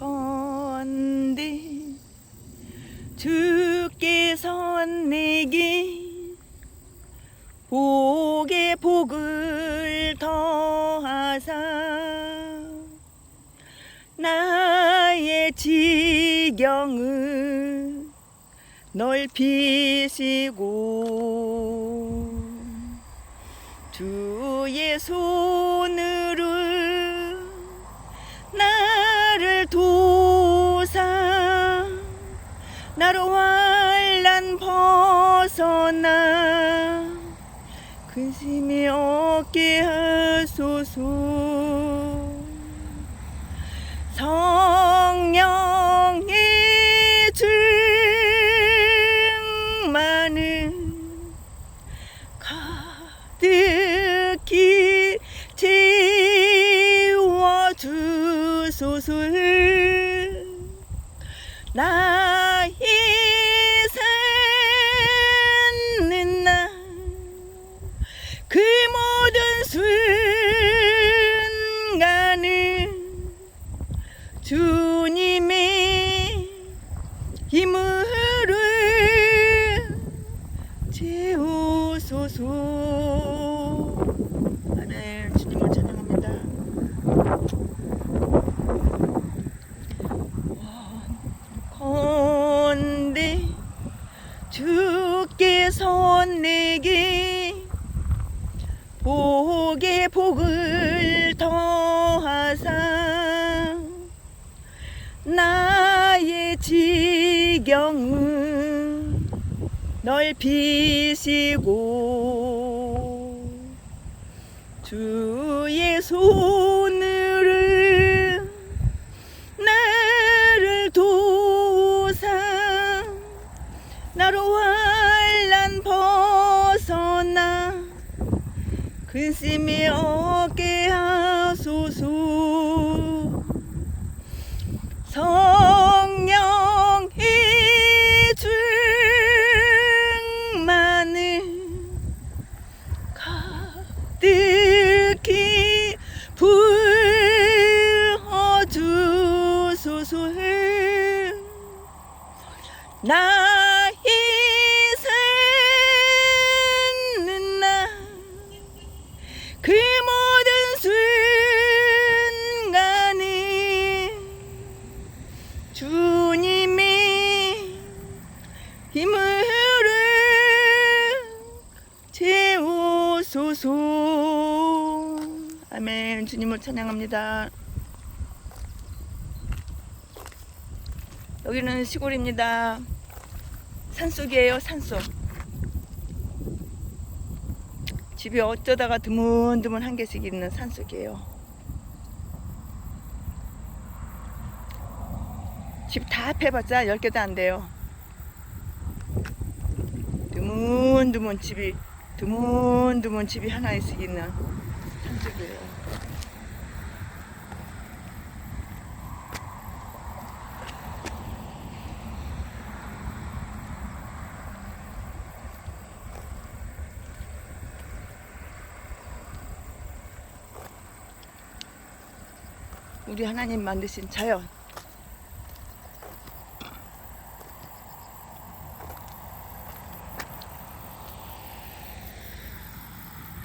원건데 주께서 내게 복의 복을 더하사 나의 지경을 넓히시고 주의 손으 환란 벗어나 근심이 없게 하소서. 성령의 충만은 가득히 채워주소서. 나 복의 복을 더하사 나의 지경을 넓히시고 주의 손으로 나를 도사 나로 환란 벗어나 근심이 없게 하소서. 성령의 충만을 가득히 부어주소서. 나 아멘. 주님을 찬양합니다. 여기는 시골입니다. 산속이에요 산속. 집이 어쩌다가 드문드문 한 개씩 있는 산속이에요. 집다 합해봤자 10개도 안 돼요. 드문드문 집이, 드문드문 집이 하나씩 있는 산속이에요. 우리 하나님 만드신 자연.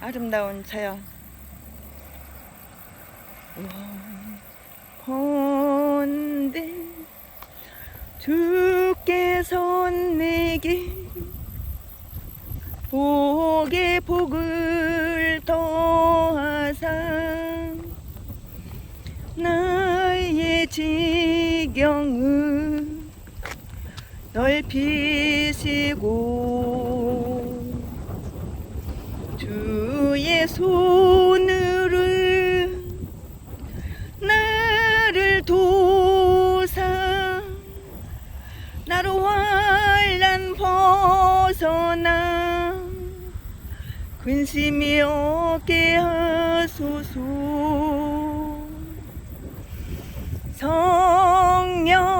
아름다운 자연. 원건데 주께서 내게 복의 복을 더하사 넓히시고 주의 손으로 나를 도사 나로 환란 벗어나 근심이 없게 하소서. 성령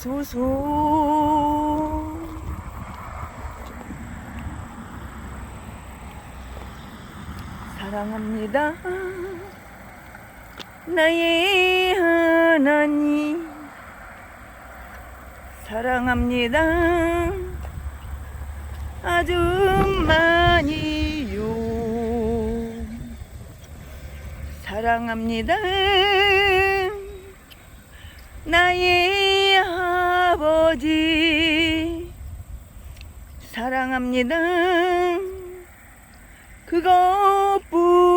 주옵소서 사랑합니다. 나의 하나님. 사랑합니다. 아주 많이요. 사랑합니다. 나의 아버지. 사랑합니다. 그것뿐이에요.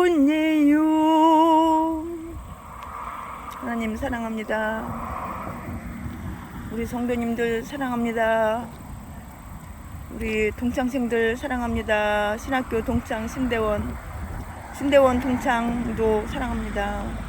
하나님 사랑합니다. 우리 성도님들 사랑합니다. 우리 동창생들 사랑합니다. 신학교 동창 신대원 신대원 동창도 사랑합니다